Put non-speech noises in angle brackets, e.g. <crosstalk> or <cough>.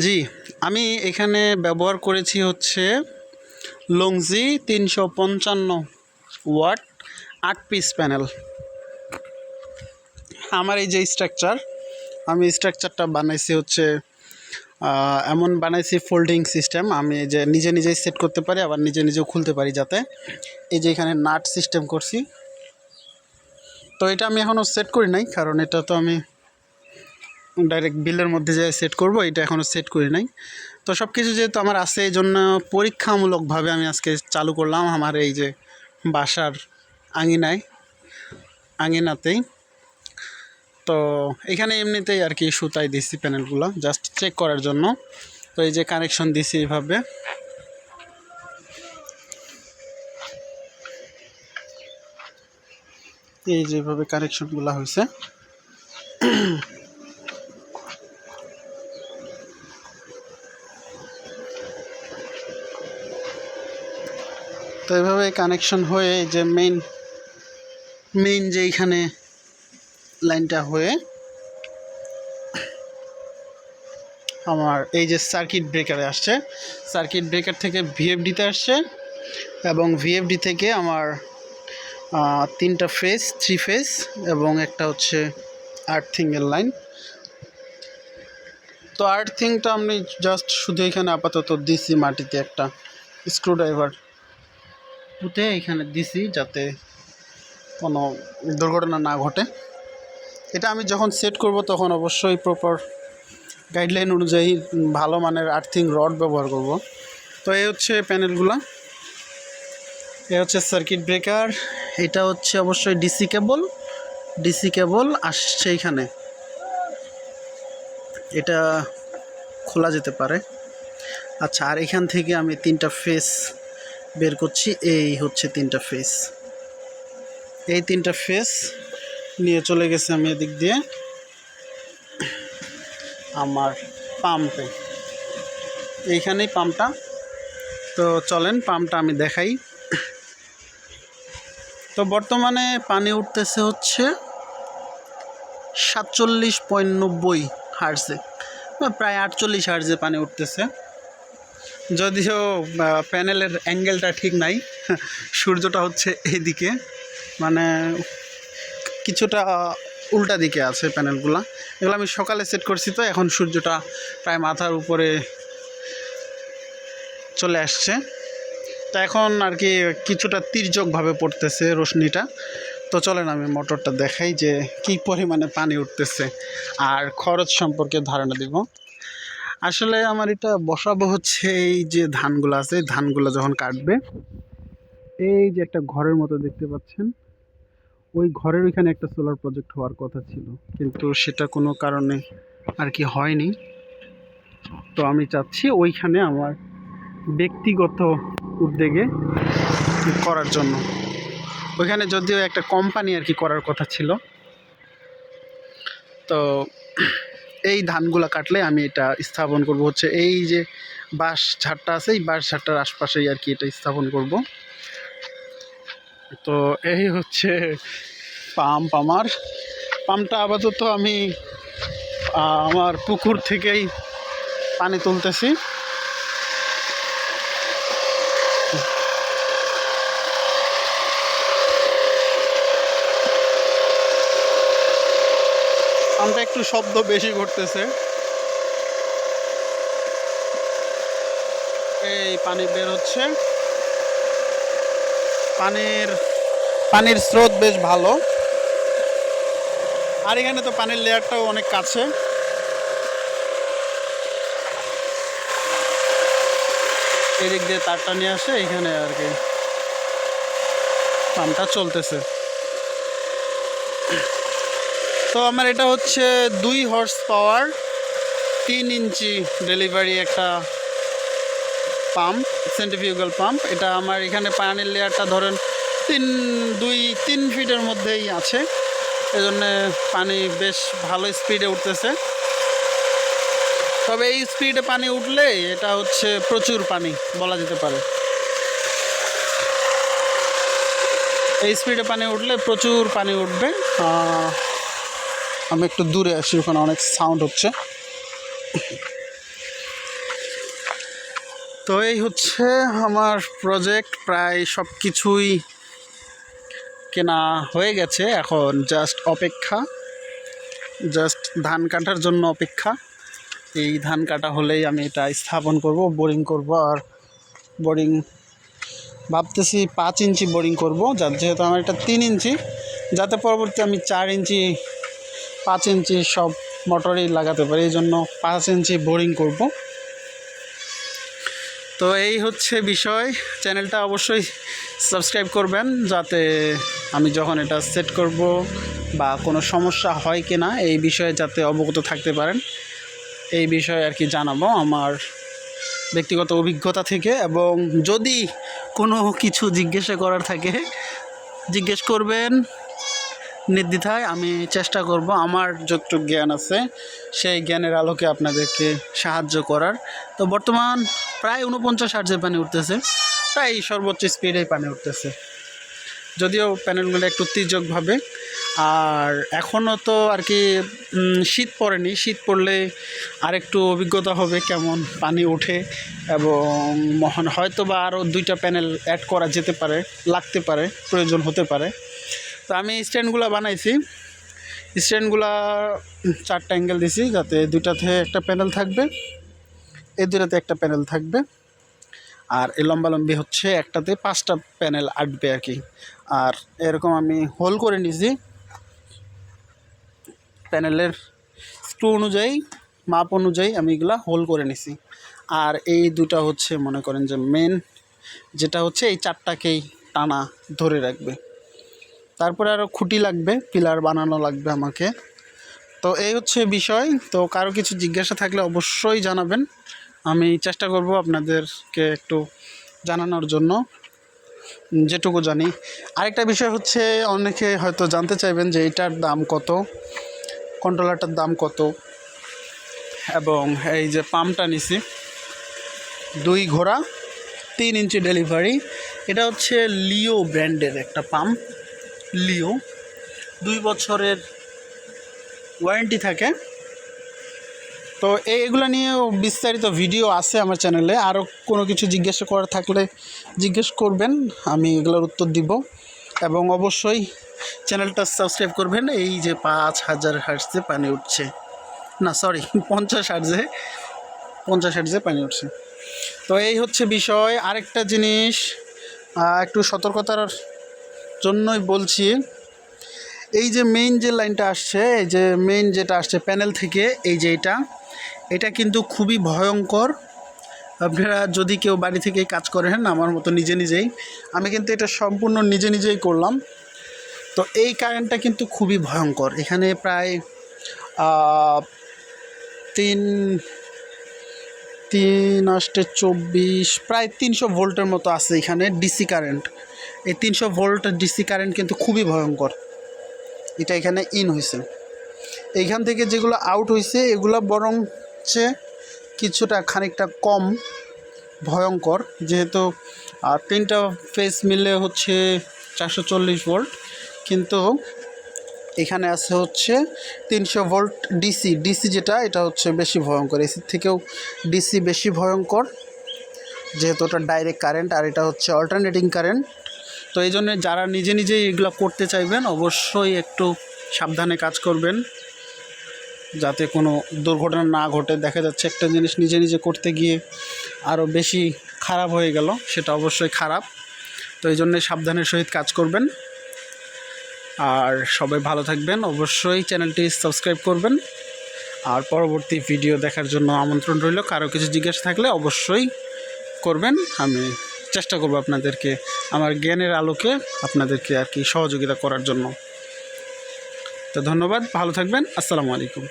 জি, আমি এখানে ব্যবহার করেছি হচ্ছে লংজি তিনশো পঞ্চান্ন ওয়াট আট পিস প্যানেল। আমার এই যে স্ট্রাকচার, আমি স্ট্রাকচারটা বানাইছি হচ্ছে এমন বানাইছি ফোল্ডিং সিস্টেম, আমি যে নিজে নিজেই সেট করতে পারি, আবার নিজে নিজেও খুলতে পারি যাতে এই যে এখানে নাট সিস্টেম করছি। তো এটা আমি এখনও সেট করি নাই, কারণ এটা তো আমি ডাইরেক্ট বিলের মধ্যে যে সেট করব, এটা এখনও সেট করি নাই। তো সব কিছু যেহেতু আমার আছে, এই জন্য পরীক্ষামূলকভাবে আমি আজকে চালু করলাম আমার এই যে বাসার আঙিনায়, আঙিনাতেই। তো এখানে এমনিতেই আর কি সুতাই দিছি প্যানেলগুলো জাস্ট চেক করার জন্য। তো এই যে কানেকশন দিছি এইভাবে। এই যেভাবে কানেকশনগুলো হয়েছে তো এভাবে কানেকশন হয়ে যে মেইন মেইন যে এইখানে লাইনটা হয়ে আমার এই যে সার্কিট ব্রেকারে আসছে। সার্কিট ব্রেকার থেকে ভিএফডিতে আসছে এবং ভিএফডি থেকে আমার তিনটা ফেস থ্রি ফেস এবং একটা হচ্ছে আর্থিংয়ের লাইন তো আর্থিংটা আমি জাস্ট শুধু এখানে আপাতত দিছি মাটিতে একটা স্ক্রুড্রাইভার পুঁতে এখানে দিছি যাতে কোনো দুর্ঘটনা না ঘটে। এটা আমি যখন সেট করব তখন অবশ্যই প্রপার গাইডলাইন অনুযায়ী ভালো মানের আর্থিং রড ব্যবহার করব। তো এই হচ্ছে প্যানেলগুলো এ হচ্ছে সার্কিট ব্রেকার এটা হচ্ছে অবশ্যই ডিসি কেবল ডিসি কেবল আসছে এখানে। এটা খোলা যেতে পারে। আচ্ছা আর এখান থেকে আমি তিনটা ফেস বের করছি, এই হচ্ছে তিনটা ফেস এই তিনটা ফেস নিয়ে চলে গেছে আমি এদিক দিয়ে আমার পাম্পে। এইখানেই পাম্পটা। তো চলেন, পাম্পটা আমি দেখাই। তো বর্তমানে পানি উঠতেছে হচ্ছে সাতচল্লিশ পয়েন্ট নব্বই হার্সে প্রায় আটচল্লিশ হার্সে পানি উঠতেছে। যদিও প্যানেলের অ্যাঙ্গেলটা ঠিক নাই, সূর্যটা হচ্ছে এইদিকে মানে কিছুটা উল্টা দিকে আছে প্যানেলগুলো। এগুলো আমি সকালে সেট করছি তো, এখন সূর্যটা প্রায় মাথার উপরে চলে আসছে। তো এখন আর কি কিছুটা তির্যকভাবে পড়তেছে রোশনিটা। তো চলেন আমি মোটরটা দেখাই যে কী পরিমাণে পানি উঠতেছে, আর খরচ সম্পর্কে ধারণা দিব। আসলে আমার এটা বসাবো হচ্ছে এই যে ধানগুলো আছে ধানগুলো যখন কাটবে, এই যে একটা ঘরের মতো দেখতে পাচ্ছেন। ওই ঘরের ওইখানে একটা সোলার প্রজেক্ট হওয়ার কথা ছিল, কিন্তু সেটা কোনো কারণে আর কি হয়নি। তো আমি চাচ্ছি ওইখানে আমার ব্যক্তিগত উদ্যোগে করার জন্য। ওইখানে যদিও একটা কোম্পানি আর কি করার কথা ছিল। তো এই ধানগুলো কাটলে আমি এটা স্থাপন করব। হচ্ছে এই যে বাঁশ ঝাড়টা আছে, এই বাঁশ ঝাড়টার আশপাশেই আর কি এটা স্থাপন করব। তো এই হচ্ছে পাম্প আমার পাম্পটা আপাতত আমি আমার পুকুর থেকেই পানি তুলতেছি। পাম্পটা একটু শব্দ বেশি করতেছে। এই পানি বের হচ্ছে। পানির পানির স্রোত বেশ ভালো। আর এখানে তো পানির লেয়ারটাও অনেক কাছে। এদিক দিয়ে তারটা নিয়ে আসে, এখানে আর কি। পাম্পটা চলতেছে। তো আমার এটা হচ্ছে দুই হর্স পাওয়ার তিন ইঞ্চি ডেলিভারি একটা পাম্প সেন্ট্রিফিউগাল পাম্প এটা আমার এখানে পানির লেয়ারটা ধরেন তিন, দুই, তিন ফিটের মধ্যেই আছে। এজন্য পানি বেশ ভালো স্পিডে উঠতেছে। তবে এই স্পিডে পানি উঠলে এটা হচ্ছে প্রচুর পানি, বলা যেতে পারে। এই স্পিডে পানি উঠলে প্রচুর পানি উঠবে। আমি একটু দূরে আসি, ওখানে অনেক সাউন্ড হচ্ছে। তো এই হচ্ছে আমার প্রজেক্ট প্রায় সব কিছুই কেনা হয়ে গেছে এখন জাস্ট অপেক্ষা। জাস্ট ধান কাটার জন্য অপেক্ষা। এই ধান কাটা হলেই আমি এটা স্থাপন করব বোরিং করব, আর বোরিং ভাবতেছি পাঁচ ইঞ্চি বোরিং করব, যার যেহেতু আমার এটা তিন ইঞ্চি, যাতে পরবর্তী আমি চার ইঞ্চি পাঁচ ইঞ্চি সব মোটরেই লাগাতে পারি এই জন্য পাঁচ ইঞ্চি বোরিং করব। তো এই হচ্ছে বিষয়, চ্যানেলটা অবশ্যই সাবস্ক্রাইব করবেন যাতে আমি যখন এটা সেট করব বা কোনো সমস্যা হয় কি না এই বিষয়ে যাতে অবগত থাকতে পারেন। এই বিষয়ে আর কি জানাব আমার ব্যক্তিগত অভিজ্ঞতা থেকে এবং যদি কোনো কিছু জিজ্ঞাসা করার থাকে, জিজ্ঞেস করবেন। নির্দ্বিধায় আমি চেষ্টা করব, আমার যতটুকু জ্ঞান আছে, সেই জ্ঞানের আলোকে আপনাদেরকে সাহায্য করার। তো বর্তমান প্রায় উনপঞ্চাশ আর্জে পানি উঠতেছে, প্রায় সর্বোচ্চ স্পিডে পানি উঠতেছে। যদিও প্যানেলগুলো একটু তির্যকভাবে আর এখনও তো আর কি শীত পড়েনি। শীত পড়লে আরেকটু অভিজ্ঞতা হবে কেমন পানি ওঠে, এবং মহান হয়তো বা আরও দুইটা প্যানেল অ্যাড করা যেতে পারে, লাগতে পারে, প্রয়োজন হতে পারে। তো আমি স্ট্যান্ডগুলো বানাইছি। স্ট্যান্ডগুলা চারটা অ্যাঙ্গেল দিছি যাতে দুইটাতে একটা প্যানেল থাকবে, এই দুটাতে একটা প্যানেল থাকবে। আর এই লম্বালম্বি হচ্ছে একটাতে পাঁচটা প্যানেল আটবে আর কি। আর এরকম আমি হোল করে নিয়েছি প্যানেলের স্ক্রু অনুযায়ী, মাপ অনুযায়ী আমি এগুলা হোল করে নিছি। আর এই দুটা হচ্ছে মনে করেন যে মেন যেটা হচ্ছে এই চারটাকেই টানা ধরে রাখবে। তারপরে আরও খুঁটি লাগবে, পিলার বানানো লাগবে আমাকে। তো এই হচ্ছে বিষয়। তো কারও কিছু জিজ্ঞাসা থাকলে অবশ্যই জানাবেন। আমি চেষ্টা করব আপনাদেরকে একটু জানানোর জন্য। যেটুকু জানি। আরেকটা বিষয় হচ্ছে, অনেকে হয়তো জানতে চাইবেন যে এটার দাম কত? কন্ট্রোলারটার দাম কত? এবং এই যে পাম্পটা নিছি, দুই ঘোড়া, তিন ইঞ্চি ডেলিভারি। এটা হচ্ছে লিও ব্র্যান্ডের একটা পাম্প। লিও। দুই বছরের ওয়ারেন্টি থাকে। তো এইগুলো নিয়েও বিস্তারিত ভিডিও আছে আমার চ্যানেলে। আরও কোনো কিছু জিজ্ঞাসা করার থাকলে জিজ্ঞেস করবেন, আমি এগুলোর উত্তর দিব। এবং অবশ্যই চ্যানেলটা সাবস্ক্রাইব করবেন। এই যে পাঁচ হাজার হার্টসে পানি উঠছে। না সরি <laughs> পঞ্চাশ হার্টসে পঞ্চাশ হার্টসে পানি উঠছে। তো এই হচ্ছে বিষয়। আরেকটা জিনিস একটু সতর্কতার জন্যই বলছি, এই যে মেইন যে লাইনটা আসছে, এই যে মেইন যেটা আসছে প্যানেল থেকে, এই যে এটা এটা কিন্তু খুবই ভয়ঙ্কর। আপনারা যদি কেউ বাড়ি থেকে কাজ করেন, আমার মতো নিজে নিজেই, আমি কিন্তু এটা সম্পূর্ণ নিজে নিজেই করলাম। তো এই কারেন্টটা কিন্তু খুবই ভয়ঙ্কর। এখানে প্রায় তিন তিন আষ্টে চব্বিশ, প্রায় তিনশো ভোল্টের মতো আছে এখানে ডিসি কারেন্ট এই তিনশো ভোল্ট ডিসি কারেন্ট কিন্তু খুবই ভয়ঙ্কর। এটা এখানে ইন হয়েছে। এইখান থেকে যেগুলো আউট হয়েছে, এগুলো বরং হচ্ছে কিছুটা খানিকটা কম ভয়ঙ্কর। যেহেতু তিনটা ফেস মিলে হচ্ছে চারশো চল্লিশ ভোল্ট। কিন্তু এখানে আছে হচ্ছে তিনশো ভোল্ট ডিসি। ডিসি যেটা, এটা হচ্ছে বেশি ভয়ঙ্কর। এসির থেকেও ডিসি বেশি ভয়ঙ্কর, যেহেতু ওটা ডাইরেক্ট কারেন্ট আর এটা হচ্ছে অল্টারনেটিং কারেন্ট তো এই জন্যে যারা নিজে নিজেই এগুলো করতে চাইবেন, অবশ্যই একটু সাবধানে কাজ করবেন। যাতে কোনো দুর্ঘটনা না ঘটে। দেখা যাচ্ছে একটা জিনিস নিজে নিজে করতে গিয়ে আরও বেশি খারাপ হয়ে গেল, সেটা অবশ্যই খারাপ। তো এই জন্যে সাবধানের সহিত কাজ করবেন। আর সবাই ভালো থাকবেন। অবশ্যই চ্যানেলটি সাবস্ক্রাইব করবেন। আর পরবর্তী ভিডিও দেখার জন্য আমন্ত্রণ রইল। কারও কিছু জিজ্ঞাসা থাকলে অবশ্যই করবেন। আমি চেষ্টা করব আপনাদেরকে, আমার জ্ঞানের আলোকে আপনাদেরকে আর কি সহযোগিতা করার জন্য। তো ধন্যবাদ, ভালো থাকবেন। আসসালামু আলাইকুম।